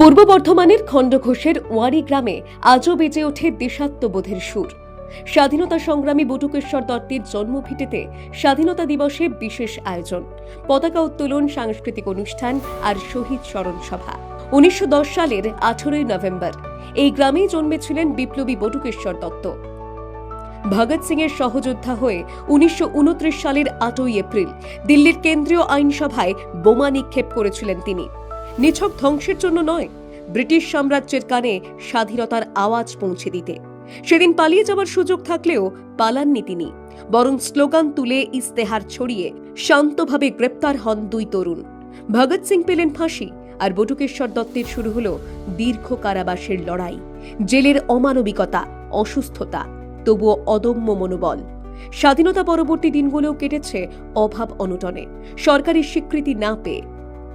পূর্ব বর্ধমানের খণ্ডঘোষের ওয়ারি গ্রামে আজও বেজে ওঠে দেশাত্মবোধের সুর। স্বাধীনতা সংগ্রামী বটুকেশ্বর দত্তের জন্মভিটেতে স্বাধীনতা দিবসে বিশেষ আয়োজন। পতাকা উত্তোলন, সাংস্কৃতিক অনুষ্ঠান আর শহীদ স্মরণ সভা উনিশশো দশ সালের আঠেরোই নভেম্বর, এই গ্রামেই জন্মেছিলেন বিপ্লবী বটুকেশ্বর দত্ত। ভগৎ সিং এর সহযোদ্ধা হয়ে উনিশশো উনত্রিশ সালের আটই এপ্রিল দিল্লির কেন্দ্রীয় আইনসভায় বোমা নিক্ষেপ করেছিলেন তিনি। নিছক ধ্বংসের জন্য নয়, ব্রিটিশ সাম্রাজ্যের কানে স্বাধীনতার আওয়াজ পৌঁছে দিতে। সেদিন পালিয়ে যাওয়ার সুযোগ থাকলেও পালাননি তিনি, বরং স্লোগান তুলে ইস্তেহার ছড়িয়ে শান্তভাবে গ্রেপ্তার হন দুই তরুণ। ভগৎ সিং পেলেন ফাঁসি আর বটুকেশ্বর দত্তের শুরু হলো দীর্ঘ কারাবাসের লড়াই। জেলের অমানবিকতা, অসুস্থতা, তবুও অদম্য মনোবল। স্বাধীনতা পরবর্তী দিনগুলোও কেটেছে অভাব অনটনে। সরকারি স্বীকৃতি না পেয়ে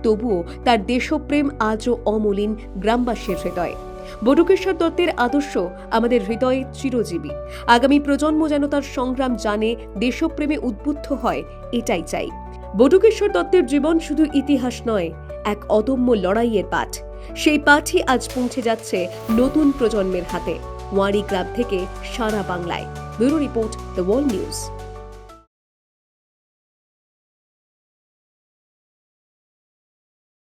তবুও তার দেশপ্রেম আজও অমলিন গ্রামবাসীর হৃদয়ে। বটুকেশ্বর দত্তের আদর্শ আমাদের হৃদয়ে চিরজীবী। আগামী প্রজন্ম যেন তার সংগ্রাম জানে, দেশপ্রেমে উদ্বুদ্ধ হয়, এটাই চাই। বটুকেশ্বর দত্তের জীবন শুধু ইতিহাস নয়, এক অদম্য লড়াইয়ের পাঠ। সেই পাঠই আজ পৌঁছে যাচ্ছে নতুন প্রজন্মের হাতে। ওয়ারি ক্লাব থেকে সারা বাংলায়। Bureau report, the world news.